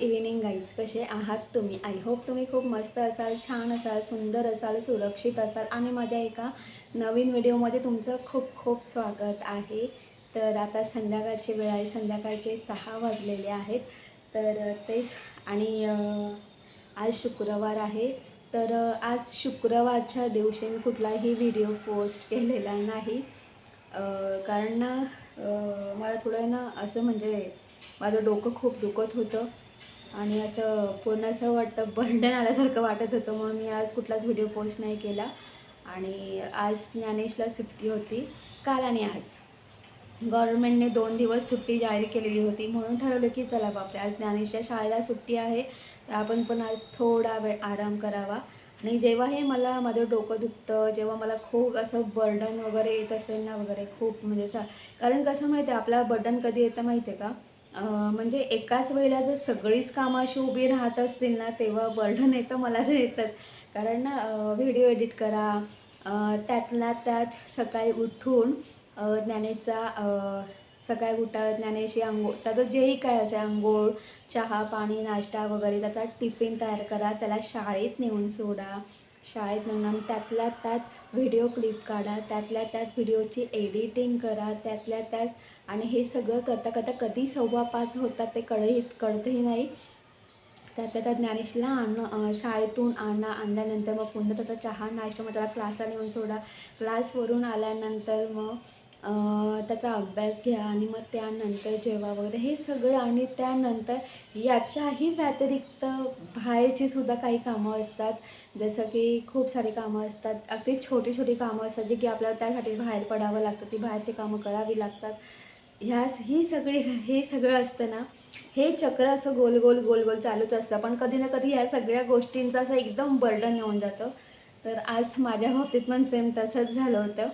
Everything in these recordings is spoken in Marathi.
इव्हिनिंग गाईज कसे आहात तुम्ही? आय होप तुम्ही खूप मस्त असाल छान असाल सुंदर असाल सुरक्षित असाल. आणि माझ्या एका नवीन व्हिडिओमध्ये तुमचं खूप खूप स्वागत आहे. तर आता संध्याकाळची वेळ आहे. संध्याकाळचे सहा वाजलेले आहेत. तर तेच आणि आज शुक्रवार आहे. तर आज शुक्रवारच्या दिवशी मी कुठलाही व्हिडिओ पोस्ट केलेला नाही. कारण ना मला थोडं ना असं म्हणजे माझं डोकं खूप दुखत होतं. आणि असं पूर्ण असं वाटतं बर्डन आल्यासारखं वाटत होतं. म्हणून मी आज कुठलाच व्हिडिओ पोस्ट नाही केला. आणि आज ज्ञानेशला सुट्टी होती. काल आणि आज. गव्हर्नमेंटने दोन दिवस सुट्टी जाहीर केलेली होती. म्हणून ठरवलं की चला बापरे आज ज्ञानेशच्या शाळेला सुट्टी आहे. तर आपण पण आज थोडा वेळ आराम करावा. आणि जेव्हाही मला माझं डोकं दुखतं जेव्हा मला खूप असं बर्डन वगैरे येत असेल ना वगैरे खूप म्हणजे सा कारण कसं माहिती आहे आपला बर्डन कधी येतं माहिती आहे का? म्हणजे एकाच वेळेला जर सगळीच कामं अशी उभी राहत असतील ना तेव्हा बर्डन येतं मला तर येतंच. कारण ना व्हिडिओ एडिट करा त्यातल्या त्यात सकाळी उठून ज्ञानेचा सकाळी उठा ज्ञानेची आंघोळ त्याचं जेही काय असेल आंघोळ चहा पाणी नाश्ता वगैरे त्याचा टिफिन तयार करा त्याला शाळेत नेऊन सोडा. शाळेत नेऊन त्यातल्या त्यात व्हिडिओ क्लिप काढा त्यातल्या त्यात व्हिडिओची एडिटिंग करा त्यातल्या त्यात आणि हे सगळं करता करता कधी सव्वा पाच होतात ते कळही कळतही नाही. त्यातल्या त्यात ज्ञानेशला आणणं शाळेतून आणणं आणल्यानंतर मग पुन्हा त्याचा चहा नाश्ता मग त्याला क्लासला नेऊन सोडा. क्लासवरून आल्यानंतर मग त्याचा अभ्यास घ्या आणि मग त्यानंतर जेवा वगैरे हे सगळं आणि त्यानंतर याच्याही व्यतिरिक्त बाहेरची सुद्धा काही कामं असतात. जसं की खूप सारी कामं असतात. अगदी छोटी छोटी कामं असतात जी की आपल्याला त्यासाठी बाहेर पडावं लागतं. ती बाहेरची कामं करावी लागतात. ह्या ही सगळी हे सगळं असतं ना हे चक्र असं गोल गोल गोल गोल चालूच असतं. पण कधी ना कधी ह्या सगळ्या गोष्टींचं असं एकदम बर्डन येऊन जातं. तर आज माझ्या बाबतीत पण सेम तसंच झालं होतं.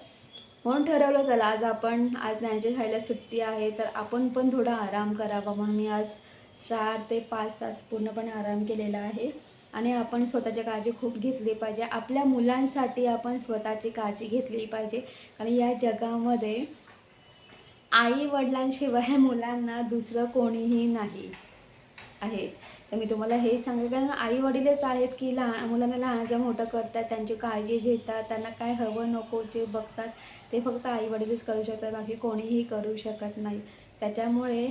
म्हणून ठरवलं चला आज आपण आज ज्ञानच्या शाळेला सुट्टी आहे तर आपण पण थोडा आराम करावा. म्हणून मी आज चार ते पाच तास पूर्णपणे आराम केलेला आहे. आणि आपण स्वतःची काळजी खूप घेतली पाहिजे. आपल्या मुलांसाठी आपण स्वतःची काळजी घेतली पाहिजे. आणि या जगामध्ये आई वडिलांशिवाय मुलांना दुसरं कोणीही नाही आहे. तर मी तुम्हाला हे सांगेल कारण आई वडीलच आहेत की लहान मुलांना लहानाचं मोठं करतात त्यांची काळजी घेतात त्यांना काय हवं नको जे बघतात ते फक्त आई वडीलच करू शकतात बाकी कोणीही करू शकत नाही. त्याच्यामुळे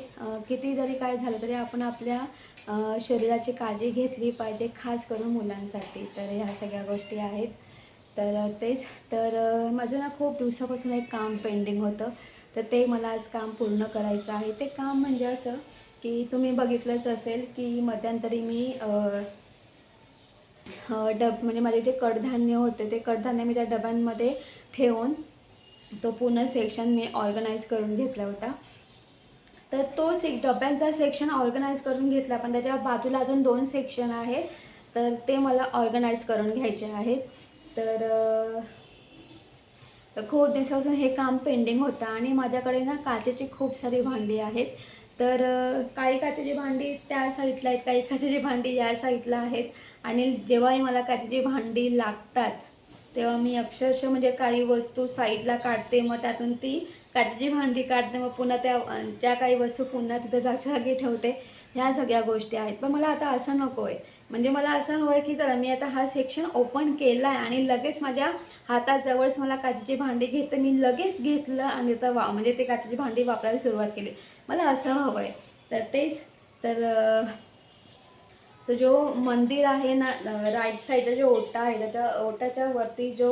किती जरी काय झालं तरी आपण आपल्या शरीराची काळजी घेतली पाहिजे खास करून मुलांसाठी. तर ह्या सगळ्या गोष्टी आहेत. तर तेच तर माझं ना खूप दिवसापासून एक काम पेंडिंग होतं. तर ते मला आज काम पूर्ण करायचं आहे. ते काम म्हणजे असं की तुम्ही बघितलंच असेल की मध्यंतरी मी डब म्हणजे माझे जे कडधान्य होते ते कडधान्य मी त्या डब्यांमध्ये ठेवून तो पूर्ण सेक्शन मी ऑर्गनाईज करून घेतला होता. तर तो से डब्यांचा सेक्शन ऑर्गनाईज करून घेतला पण त्याच्या बाजूला अजून दोन सेक्शन आहेत तर ते मला ऑर्गनाईज करून घ्यायचे आहेत. तर तर खूप दिवसापासून हे काम पेंडिंग होतं आणि माझ्याकडे ना काचेची खूप सारी भांडी आहेत. तर काही काचेची भांडी त्या साईडला आहेत काही काचेची भांडी या साईडला आहेत. आणि जेव्हाही मला काचेची भांडी लागतात तेव्हा मी अक्षरशः म्हणजे काही वस्तू साईडला काढते. मग त्यातून ती काचेची भांडी काढते. मग पुन्हा त्या ज्या काही वस्तू पुन्हा तिथं जागच्या जागी ठेवते ह्या सगळ्या गोष्टी आहेत. पण मला आता असं नको आहे. म्हणजे मला असं हवं आहे की जरा मी आता हा सेक्शन ओपन केला आहे आणि लगेच माझ्या हाताजवळच मला काचेची भांडी घेतं मी लगेच घेतलं आणि आता वा म्हणजे ते काचेची भांडी वापरायला सुरुवात केली. मला असं हवं आहे तर तेच तर तो जो मंदिर आहे ना राईट साईडचा जो ओटा आहे त्याच्या ओट्याच्या वरती जो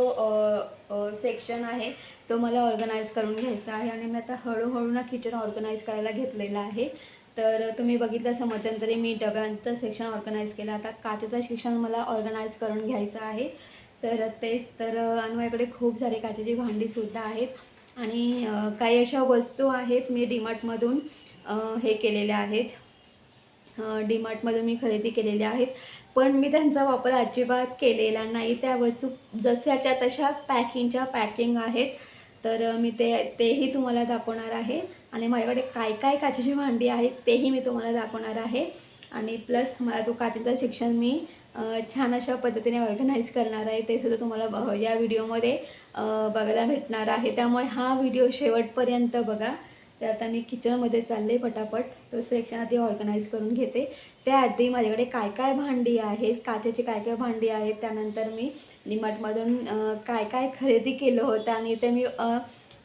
सेक्शन आहे तो मला ऑर्गनाईज करून घ्यायचा आहे आणि मी आता हळूहळू ना किचन ऑर्गनाईज करायला घेतलेला आहे. तर तुम्ही बघितलं असं मध्यंतरी मी डब्यांचं सेक्शन ऑर्गनाईज केलं. आता काचेचं सेक्शन मला ऑर्गनाईज करून घ्यायचं आहे. तर तेच तर माझ्याकडे खूप सारे काचेची भांडीसुद्धा आहेत. आणि काही अशा वस्तू आहेत मी डीमार्टमधून हे केलेल्या आहेत. डीमार्टमधून मी खरेदी केलेल्या आहेत. पण मी त्यांचा वापर अजिबात केलेला नाही. त्या वस्तू जशाच्या तशा पॅकिंगच्या पॅकिंग आहेत. तर मी ते तेही तुम्हाला दाखवणार आहे. आणि माझ्याकडे काय काय काचेची भांडी आहेत तेही मी तुम्हाला दाखवणार आहे. आणि प्लस मला तो काचेचं शिक्षण मी छान अशा पद्धतीने ऑर्गनाईज करणार आहे ते सुद्धा तुम्हाला ब- या व्हिडिओमध्ये बघायला भेटणार आहे. त्यामुळे हा व्हिडिओ शेवटपर्यंत बघा. तर आता मी किचनमध्ये चालले पटापट. तो सेक्शन आधी ऑर्गनाईज करून घेते. त्याआधी माझ्याकडे काय काय भांडी आहेत काचेची काय काय भांडी आहेत त्यानंतर मी निमार्टमधून अं, काय काय खरेदी केलं होतं आणि ते मी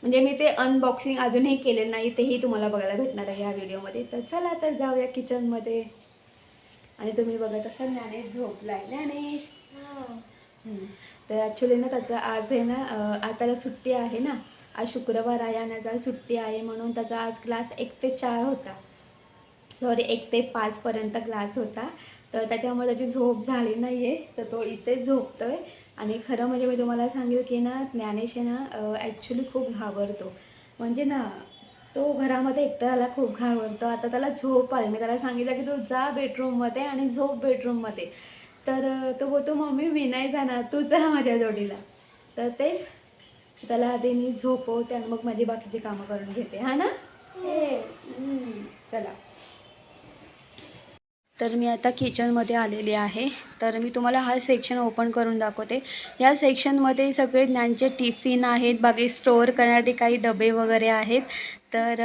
म्हणजे मी ते अनबॉक्सिंग अजूनही केलेलं नाही तेही तुम्हाला बघायला भेटणार आहे या व्हिडिओमध्ये. तर चला तर जाऊया किचनमध्ये. आणि तुम्ही बघत असाल ज्ञानेश झोपलाय. ज्ञानेश! हम्म. तर ॲक्च्युली ना त्याचं आज आहे ना त्याला सुट्टी आहे ना. आज शुक्रवार आहे आणि त्याला सुट्टी आहे म्हणून त्याचा आज क्लास एक ते चार होता. सॉरी एक ते पाचपर्यंत क्लास होता. तर त्याच्यामुळे त्याची झोप झाली नाही आहे तर तो इथे झोपतो आहे आणि खरं म्हणजे मी तुम्हाला सांगेल की ना ज्ञानेश आहे ना ॲक्च्युली खूप घाबरतो. म्हणजे ना तो घरामध्ये एकट्याला खूप घाबरतो. आता त्याला झोप आली. मी त्याला सांगितलं की तू जा बेडरूममध्ये आणि झोप बेडरूममध्ये तर तो बोलतो मम्मी मी नाही जाणार. तू जा माझ्या जोडीला. तर तेच त्याला आधी मी झोपवते आणि मग माझी बाकीची कामं करून घेते. हा ना? हम्म, चला. तर मी आता किचनमध्ये आलेली आहे. तर मी तुम्हाला हा सेक्शन ओपन करून दाखवते. या सेक्शनमध्ये सगळे ज्ञानचे टिफिन आहेत. बाकी स्टोअर करण्यासाठी काही डबे वगैरे आहेत. तर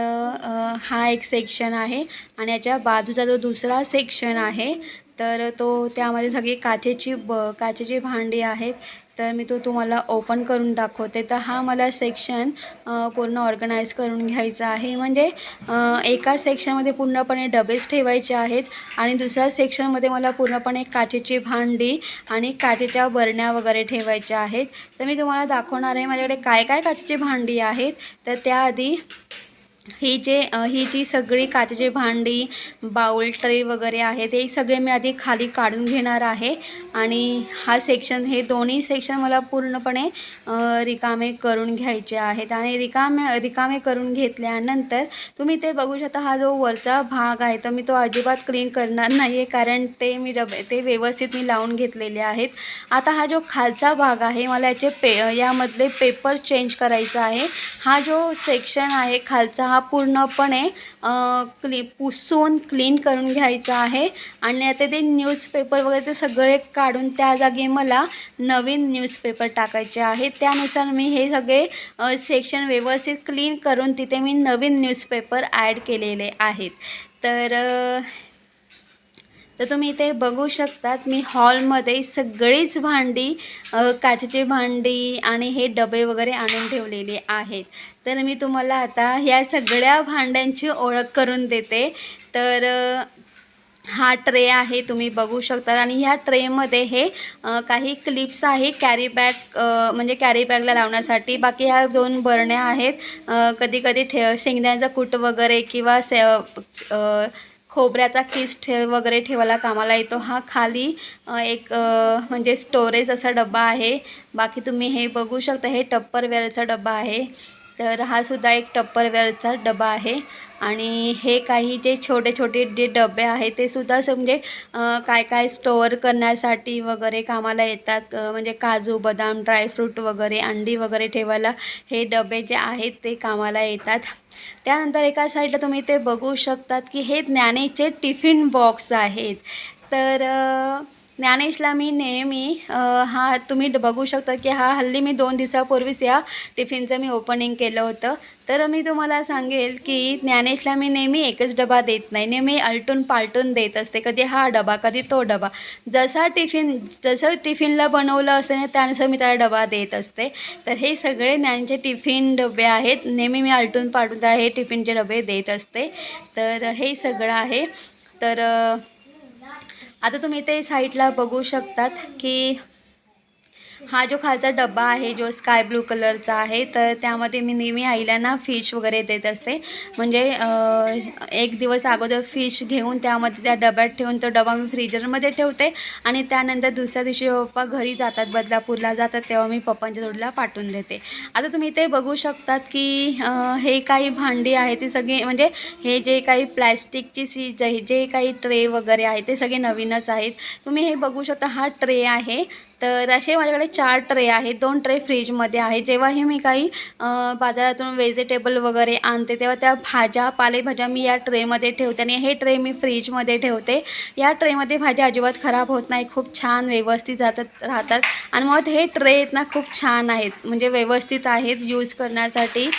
हा एक सेक्शन आहे. आणि याच्या बाजूचा जो दुसरा सेक्शन आहे तर तो त्यामध्ये सगळी काचेची ब काचेची भांडी आहेत. तर मी तो तुम्हाला ओपन करून दाखवते. तर हा मला सेक्शन पूर्ण ऑर्गनाईज करून घ्यायचा आहे. म्हणजे एका सेक्शनमध्ये पूर्णपणे डबेच ठेवायचे आहेत आणि दुसऱ्या सेक्शनमध्ये मला पूर्णपणे काचेची भांडी आणि काचेच्या बरण्या वगैरे ठेवायच्या आहेत. तर मी तुम्हाला दाखवणार आहे माझ्याकडे काय काय काचेची भांडी आहेत. तर त्याआधी ही जे ही जी सगळी काचेची भांडी बाउल ट्रे वगैरे आहेत हे सगळे मी आधी खाली काढून घेणार आहे. आणि हा सेक्शन हे दोन्ही सेक्शन मला पूर्णपणे रिकामे करून घ्यायचे आहेत. आणि रिकामे रिकामे करून घेतल्यानंतर तुम्ही ते बघू शकता हा जो वरचा भाग आहे तर मी तो अजिबात क्लीन करणार नाही आहे कारण ते मी डबे ते व्यवस्थित मी लावून घेतलेले आहेत. आता हा जो खालचा भाग आहे मला याचे पे यामधले पेपर चेंज करायचा आहे. हा जो सेक्शन आहे खालचा हा पूर्णपणे क्ली पुसून क्लीन करून घ्यायचा आहे. आणि आता ते न्यूजपेपर वगैरे ते सगळे काढून त्या जागी मला नवीन न्यूजपेपर टाकायचे आहे. त्यानुसार मी हे सगळे सेक्शन व्यवस्थित क्लीन करून तिथे मी नवीन न्यूजपेपर ॲड केलेले आहेत. तर तर तुम्ही इथे बघू शकतात मी हॉलमध्ये सगळीच भांडी काचेची भांडी आणि हे डबे वगैरे आणून ठेवलेले आहेत. तर मी तुम्हाला आता ह्या सगळ्या भांड्यांची ओळख करून देते. तर हा ट्रे आहे तुम्ही बघू शकता आणि ह्या ट्रेमध्ये हे काही क्लिप्स आहे कॅरी बॅग म्हणजे कॅरी बॅगला लावण्यासाठी. बाकी ह्या दोन बरण्या आहेत. कधी कधी ठे शेंगदाण्याचा कूट वगैरे किंवा से खोबऱ्याचा किस ठे वगैरे ठेवायला कामाला येतो. हा खाली एक म्हणजे स्टोरेज असा डबा आहे. बाकी तुम्ही हे बघू शकता हे टप्परवेअरचा डबा आहे. तर हा सुद्धा एक टप्परवेअरचा डबा आहे. आणि हे काही जे छोटे छोटे जे डबे आहेत ते सुद्धा म्हणजे काय काय स्टोअर करण्यासाठी वगैरे कामाला येतात. म्हणजे काजू बदाम ड्रायफ्रूट वगैरे अंडी वगैरे ठेवायला हे डबे जे आहेत ते कामाला येतात. त्यानंतर एका साईडला तुम्ही ते बघू शकतात की हे ज्ञानेचे टिफिन बॉक्स आहेत. तर ज्ञानेशला मी नेहमी हा तुम्ही ड- बघू शकता की हा हल्ली मी दोन दिवसापूर्वीच या टिफिनचं मी ओपनिंग केलं होतं. तर मी तुम्हाला सांगेल की ज्ञानेशला मी नेहमी एकच डबा देत नाही. नेहमी अलटून पालटून देत असते. कधी हा डबा कधी तो डबा. जसा टिफिन जसं टिफिनला बनवलं असेल ना त्यानुसार मी त्याला डबा देत असते. तर हे सगळे ज्ञानचे टिफिन डबे आहेत. नेहमी मी अलटून पालटून त्याला हे टिफिनचे डबे देत असते. तर हे सगळं आहे. तर आता तुम्ही ते साईडला बघू शकतात की हा जो खालचा डब्बा आहे जो स्काय ब्लू कलरचा आहे तर त्यामध्ये मी नेहमी आईला ना फिश वगैरे देत असते. म्हणजे एक दिवस अगोदर फिश घेऊन त्यामध्ये त्या डब्यात ठेवून तो डबा मी फ्रीजरमध्ये ठेवते आणि त्यानंतर दुसऱ्या दिवशी पप्पा घरी जातात बदलापूरला जातात तेव्हा मी पप्पांच्या जोडीला पाठवून देते. आता तुम्ही ते बघू शकतात की हे काही भांडी आहे ती सगळी म्हणजे हे जे काही प्लॅस्टिकची सी जे जे काही ट्रे वगैरे आहे ते सगळे नवीनच आहेत. तुम्ही हे बघू शकता हा ट्रे आहे. तर असे माझ्याकडे चार ट्रे आहेत. दोन ट्रे फ्रीजमध्ये आहे जेव्हाही मी काही बाजारातून व्हेजिटेबल वगैरे आणते तेव्हा त्या भाज्या पालेभाज्या मी या ट्रेमध्ये ठेवते आणि हे ट्रे मी फ्रीजमध्ये ठेवते. या ट्रेमध्ये भाज्या अजिबात खराब होत नाही. खूप छान व्यवस्थित जातात राहतात. आणि मग हे ट्रे आहेत ना खूप छान आहेत. म्हणजे व्यवस्थित आहेत यूज करण्यासाठी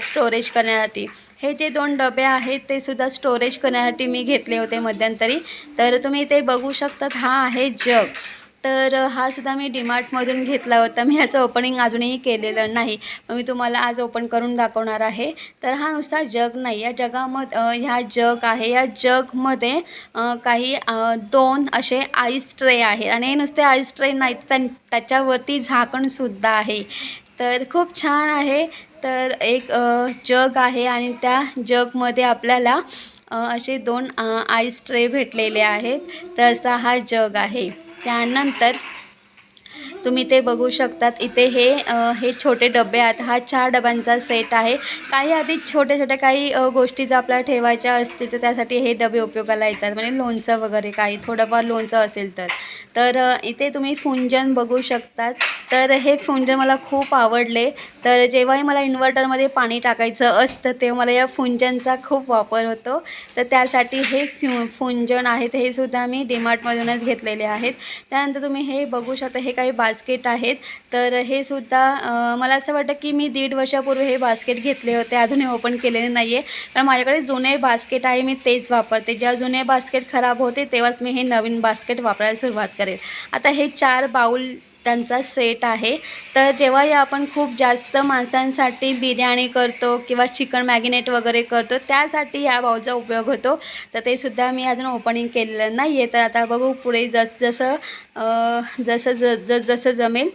स्टोरेज करण्यासाठी. हे जे दोन डबे आहेत ते सुद्धा स्टोरेज करण्यासाठी मी घेतले होते मध्यंतरी. तर तुम्ही ते बघू शकतात. हा आहे जग. तर हा सुद्धा मी डीमार्टमधून घेतला होता. मी ह्याचं ओपनिंग अजूनही केलेलं नाही. मग मी तुम्हाला आज ओपन करून दाखवणार आहे. तर हा नुसता जग नाही. या जगामध्ये ह्या जग आहे. या जगमध्ये काही दोन असे आईस ट्रे आहे आणि हे नुसते आईस ट्रे नाहीत त्या त्याच्यावरती झाकणसुद्धा आहे. तर खूप छान आहे. तर एक जग आहे आणि त्या जगमध्ये आपल्याला असे दोन आईस ट्रे भेटलेले आहेत. तर असा हा जग आहे. त्यानंतर तुम्ही ते बघू शकतात. इथे हे हे छोटे डबे आहेत. हा चार डब्यांचा सेट आहे. काही आधी छोट्या छोट्या काही गोष्टी जर आपल्याला ठेवायच्या असतील तर त्यासाठी हे डबे उपयोगाला येतात. म्हणजे लोणचं वगैरे काही थोडंफार लोणचं असेल तर. तर इथे तुम्ही फुंजन बघू शकतात. तर हे फुंजन मला खूप आवडले. तर जेव्हाही मला इन्व्हर्टरमध्ये पाणी टाकायचं असतं तेव्हा मला या फुंजनचा खूप वापर होतो. तर त्यासाठी हे फ्यु फुंजन आहेत. हे सुद्धा मी डीमार्टमधूनच घेतलेले आहेत. त्यानंतर तुम्ही हे बघू शकता. हे काही बास्केट आहेत. तर हे सुद्धा मला असं वाटतं की मी दीड वर्षापूर्वी हे बास्केट घेतले होते. अजूनही ओपन केलेले नाही आहे कारण माझ्याकडे जुने बास्केट आहे मी तेच वापरते. जेव्हा जुने बास्केट खराब होते तेव्हाच मी हे नवीन बास्केट वापरायला सुरुवात करेल. आता हे चार बाऊल त्यांचा सेट आहे. तर जेव्हाही आपण खूप जास्त माणसांसाठी बिर्याणी करतो किंवा चिकन मॅगिनेट वगैरे करतो त्यासाठी या बाऊचा उपयोग होतो. तर ते सुद्धा मी अजून ओपनिंग केलेलं नाही आहे तर आता बघू पुढे जस जसं जसं ज ज जसं जमेल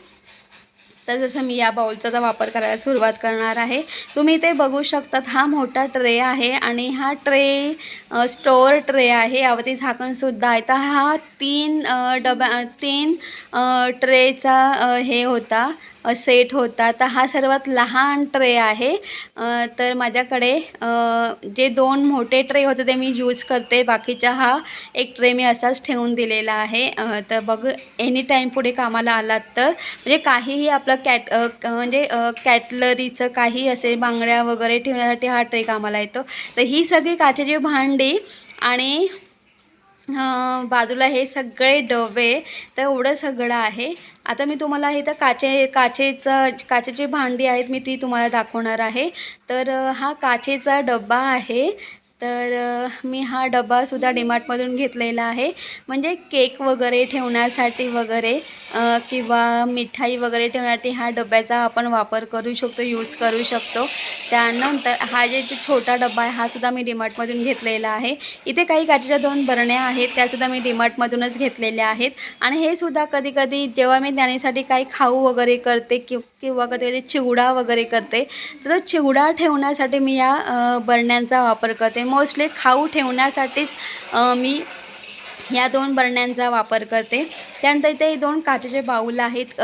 तर जसं मी या बाउलचा वापर करायला सुरुवात करणार आहे तुम्ही ते बघू शकतात हा मोठा ट्रे आहे आणि हा ट्रे स्टोअर ट्रे आहे. यावरती झाकणसुद्धा आहे. तर हा तीन डबा तीन ट्रेचा हे होता. सेट होता. तर हा सर्वात लहान ट्रे आहे. तर माझ्याकडे जे दोन मोठे ट्रे होते ते मी यूज करते. बाकीचा हा एक ट्रे मी असाच ठेवून दिलेला आहे. तर बघ एनी टाईम पुढे कामाला आलात तर म्हणजे काहीही आपलं कॅट म्हणजे कॅटलरीचं काही असे बांगड्या वगैरे ठेवण्यासाठी हा ट्रे कामाला येतो. तर ही सगळी काचेची भांडी आणि बाजूला हे सगळे डबे तर एवढं सगळं आहे. आता मी तुम्हाला इथं काचे काचेचं काचेची भांडी आहेत मी ती तुम्हाला दाखवणार आहे. तर हा काचेचा डबा आहे. तर मी हा डबासुद्धा डीमार्टमधून घेतलेला आहे. म्हणजे केक वगैरे ठेवण्यासाठी वगैरे किंवा मिठाई वगैरे ठेवण्यासाठी हा डब्याचा आपण वापर करू शकतो यूज करू शकतो. त्यानंतर हा जे छोटा डबा आहे हा सुद्धा मी डीमार्टमधून घेतलेला आहे. इथे काही काचेच्या दोन बरण्या आहेत त्यासुद्धा मी डीमार्टमधूनच घेतलेल्या आहेत. आणि हे सुद्धा कधी कधी जेव्हा मी त्यासाठी काही खाऊ वगैरे करते कि किंवा कधी कधी चिवडा वगैरे करते. तर चिवडा ठेवण्यासाठी मी या बरण्यांचा वापर करते. मोस्टली खाऊ ठेवण्यासाठीच मी या दोन बरण्यांचा वापर करते. त्यानंतर इथे दोन काचेचे बाऊल आहेत.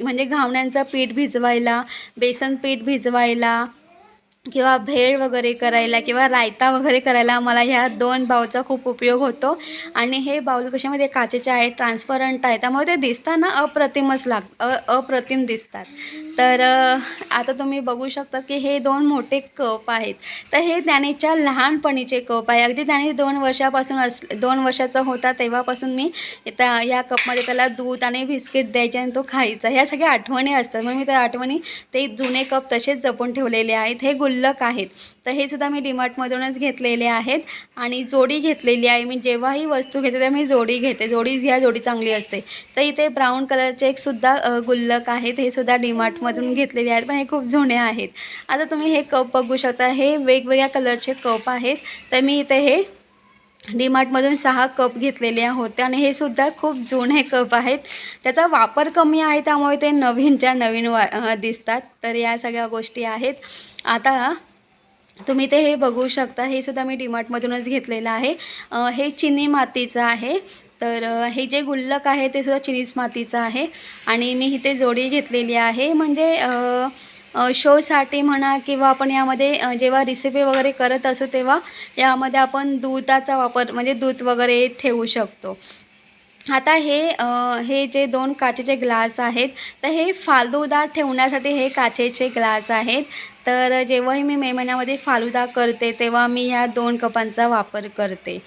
म्हणजे घावण्यांचं पीठ भिजवायला बेसन पीठ भिजवायला किंवा भेळ वगैरे करायला किंवा रायता वगैरे करायला मला ह्या दोन बाऊलचा खूप उपयोग होतो. आणि हे बाऊल कशामध्ये काचेचे आहे ट्रान्सपरंट आहे. त्यामुळे ते दिसताना अप्रतिमच लाग अ अप्रतिम दिसतात. तर आता तुम्ही बघू शकता की हे दोन मोठे कप आहेत. तर हे त्यानेच्या लहानपणीचे कप आहे. अगदी त्याने दोन वर्षापासून अस दोन वर्षाचा होता तेव्हापासून मी त्या या कपमध्ये त्याला दूध आणि बिस्किट द्यायचे आणि तो खायचा. ह्या सगळ्या आठवणी असतात. मग मी त्या आठवणी ते जुने कप तसेच जपून ठेवलेले आहेत. हे गुल्लक आहेत. तर हे सुद्धा मी डीमार्टमधूनच घेतलेले आहेत. आणि जोडी घेतलेली आहे. मी जेव्हाही वस्तू घेते तेव्हा मी जोडी घेते. जोडी ह्या जोडी चांगली असते. तर इथे ब्राऊन कलरचे एक सुद्धा गुल्लक आहेत. हे सुद्धा डीमार्टमधून घेतलेले आहेत. पण हे खूप जुने आहेत. आता तुम्ही हे कप बघू शकता. हे वेगवेगळ्या कलरचे कप आहेत. तर मी इथे हे डीमार्टमधून सहा कप घेतलेले आहोत आणि हे सुद्धा खूप जुने कप आहेत. त्याचा वापर कमी आहे त्यामुळे ते नवीनच्या नवीन वा दिसतात. तर या सगळ्या गोष्टी आहेत. आता तुम्ही ते हे बघू शकता. हे सुद्धा मी डीमार्टमधूनच घेतलेलं आहे. हे चिनी मातीचं आहे. तर हे जे गुल्लक आहे ते सुद्धा चिनीच मातीचं आहे. आणि मी इथे जोडी घेतलेली आहे. म्हणजे शोसाठी म्हणा किंवा आपण यामध्ये जेव्हा रेसिपी वगैरे करत असू तेव्हा यामध्ये आपण दुधाचा वापर म्हणजे दूध वगैरे ठेवू शकतो. आता हे हे जे दोन काचेचे ग्लास आहेत तर हे फालुदा ठेवण्यासाठी हे काचेचे ग्लास आहेत. तर जेव्हाही मी मे महिन्यामध्ये फालुदा करते तेव्हा मी ह्या दोन कपांचा वापर करते.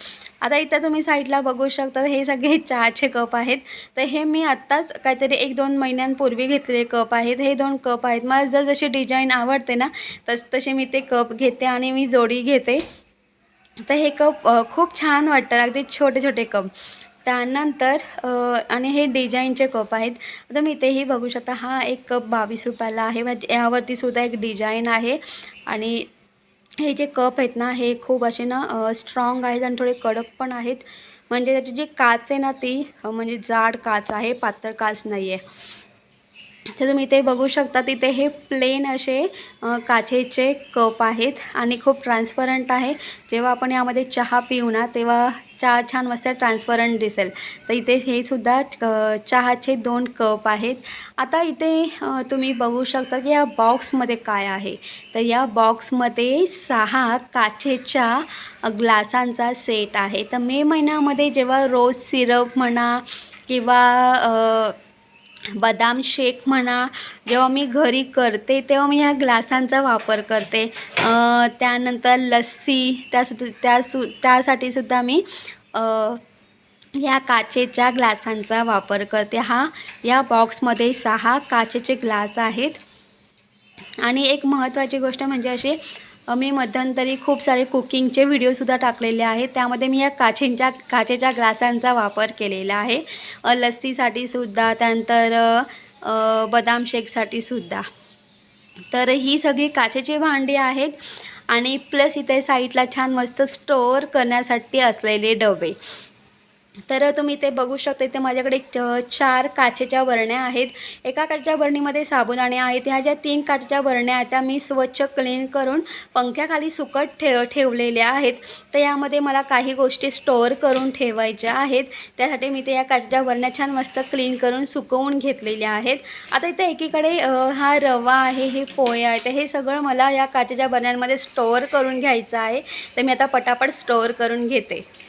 आता इथं तुम्ही साईडला बघू शकता हे सगळे चहाचे कप आहेत. तर हे मी आत्ताच काहीतरी एक दोन महिन्यांपूर्वी घेतलेले कप आहेत. हे दोन कप आहेत. मला जर जशी डिझाईन आवडते ना तस तसे मी ते कप घेते आणि मी जोडी घेते. तर हे कप खूप छान वाटतात. अगदी छोटे छोटे कप. त्यानंतर आणि हे डिझाईनचे कप आहेत. तुम्ही मी इथेही बघू शकता हा एक कप बावीस रुपयाला आहे. म्हणजे यावरती सुद्धा एक डिझाईन आहे. आणि हे जे कप आहेत ना हे खूप असे ना स्ट्रॉंग आहेत आणि थोडे कडक पण आहेत. म्हणजे त्याची जी काच आहे ना ती म्हणजे जाड काच आहे पातळ काच नाही आहे तर तुम्ही इथे बघू शकता तिथे हे प्लेन असे काचेचे कप आहेत आणि खूप ट्रान्सपरंट आहे. जेव्हा आपण यामध्ये चहा पिऊ ना तेव्हा चहा छान मस्त ट्रान्सपरंट दिसेल. तर इथे हे सुद्धा चहाचे दोन कप आहेत. आता इथे तुम्ही बघू शकता की या बॉक्समध्ये काय आहे. तर या बॉक्समध्ये सहा काचेच्या ग्लासांचा सेट आहे. तर मे महिन्यामध्ये जेव्हा रोज सिरप म्हणा किंवा बदाम शेक म्हणा जेव्हा मी घरी करते तेव्हा मी ह्या ग्लासांचा वापर करते. त्यानंतर लस्सी त्यासुद्धा त्यासु त्यासाठी सुद्धा मी ह्या काचेच्या ग्लासांचा वापर करते. हा या बॉक्समध्ये सहा काचेचे ग्लास आहेत. आणि एक महत्त्वाची गोष्ट म्हणजे अशी मी मध्यंतरी खूप सारे कुकिंगचे व्हिडिओसुद्धा टाकलेले आहेत. त्यामध्ये मी या काचेंच्या काचेच्या ग्लासांचा वापर केलेला आहे. लस्सीसाठी सुद्धा त्यानंतर बदाम शेकसाठी सुद्धा. तर ही सगळी काचेची भांडी आहेत आणि प्लस इथे साईडला छान मस्त स्टोअर करण्यासाठी असलेले डबे. तर तुम्ही ते बघू शकता इथे माझ्याकडे च- चार काचेच्या बरण्या आहेत. एका काचेच्या बरणीमध्ये साबुदाणे आहेत. ह्या ज्या तीन काचेच्या बरण्या आहेत त्या मी स्वच्छ क्लीन करून पंख्याखाली सुकट ठेव ठेवलेल्या आहेत. तर यामध्ये मला काही गोष्टी स्टोअर करून ठेवायच्या आहेत. त्यासाठी मी ते या काचेच्या बरण्या छान मस्त क्लीन करून सुकवून घेतलेल्या आहेत. आता इथे एकीकडे हा रवा आहे हे पोहे आहे तर हे सगळं मला या काचेच्या बरण्यांमध्ये स्टोअर करून घ्यायचं आहे. तर मी आता पटापट स्टोअर करून घेते.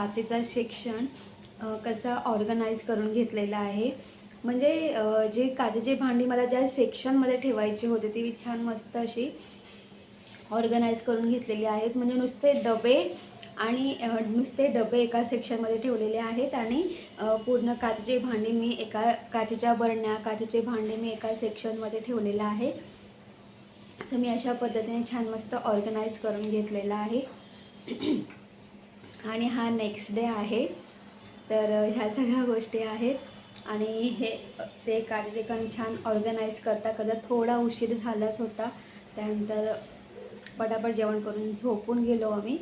काचेचा सेक्शन कसं कसा ऑर्गनाईज करून घेतलेला आहे. म्हणजे जे काचेची भांडी मला ज्या सेक्शनमध्ये ठेवायची होती ती मी छान मस्त अशी ऑर्गनाईज करून घेतलेली आहेत. म्हणजे नुसते डबे आणि नुसते डबे एका सेक्शनमध्ये ठेवलेले आहेत आणि पूर्ण काचेची भांडी मी एका काचेच्या बरण्या काचेचे भांडे मी एका सेक्शनमध्ये ठेवलेलं आहे. तर मी अशा पद्धतीने छान मस्त ऑर्गनाईज करून घेतलेलं आहे. आणि हा नेक्स्ट डे आहे. तर ह्या सगळ्या गोष्टी आहेत. आणि हे ते कार्यक्रम छान ऑर्गनाईज करता करता थोडा उशीर झालाच होता. त्यानंतर पटापट जेवण करून झोपून गेलो आम्ही.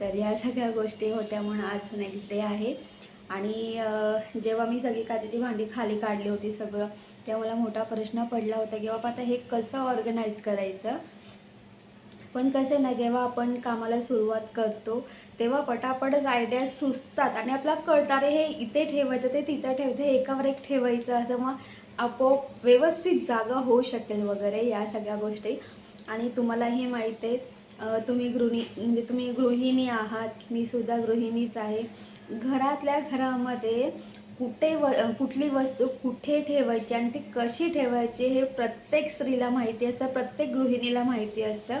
तर ह्या सगळ्या गोष्टी होत्या म्हणून आज नेक्स्ट डे आहे. आणि जेव्हा मी सगळी काचेची भांडी खाली काढली होती सगळं तेव्हा मला मोठा प्रश्न पडला होता की बाबा आता हे कसं ऑर्गनाईज करायचं? पण कसं आहे ना जेव्हा आपण कामाला सुरुवात करतो तेव्हा पटापटच आयडिया सुचतात आणि आपल्याला कळतं अरे हे इथे ठेवायचं ते तिथं ठेवायचं हे एकावर एक ठेवायचं असं मग आपोआप व्यवस्थित जागा होऊ शकेल वगैरे या सगळ्या गोष्टी. आणि तुम्हालाही माहीत आहेत तुम्ही गृहिणी म्हणजे तुम्ही गृहिणी आहात मी सुद्धा गृहिणीच आहे. घरातल्या घरामध्ये कुठे व कुठली वस्तू कुठे ठेवायची आणि ती कशी ठेवायची हे प्रत्येक स्त्रीला माहिती असतं प्रत्येक गृहिणीला माहिती असतं.